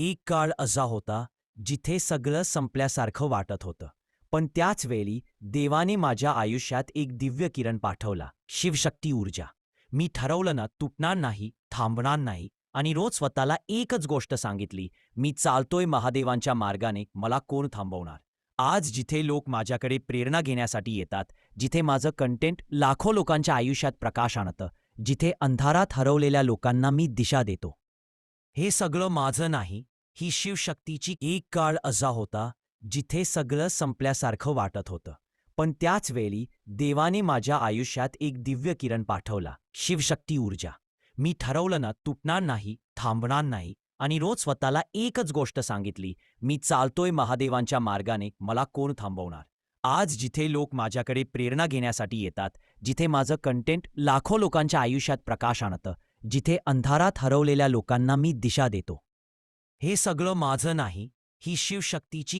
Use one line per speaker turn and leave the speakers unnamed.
एक काळ असा होता जिथे सगळं संपल्यासारखं वाटत होतं. पण त्याच वेळी देवाने माझ्या आयुष्यात एक दिव्य किरण पाठवला शिवशक्ती ऊर्जा. मी ठरवलं ना तुटणार नाही थांबणार नाही आणि रोज स्वतःला एकच गोष्ट सांगितली मी चालतोय महादेवांच्या मार्गाने मला कोण थांबवणार? आज जिथे लोक माझ्याकडे प्रेरणा घेण्यासाठी येतात जिथे माझं कंटेंट लाखो लोकांच्या आयुष्यात प्रकाश आणतं जिथे अंधारात हरवलेल्या लोकांना मी दिशा देतो हे सगळं माझं नाही ही शिवशक्तीची एक काळ असा होता जिथे सगळं संपल्यासारखं वाटत होतं. पण त्याच वेळी देवाने माझ्या आयुष्यात एक दिव्य किरण पाठवला शिवशक्ती ऊर्जा. मी ठरवलं ना तुटणार नाही थांबणार नाही आणि रोज स्वतःला एकच गोष्ट सांगितली मी चालतोय महादेवांच्या मार्गाने मला कोण थांबवणार? आज जिथे लोक माझ्याकडे प्रेरणा घेण्यासाठी येतात जिथे माझं कंटेंट लाखो लोकांच्या आयुष्यात प्रकाश आणतं जिथे अंधारात हरवलेल्या लोकांना मी दिशा देतो. हे सगळं माझं नाही ही शिवशक्तीची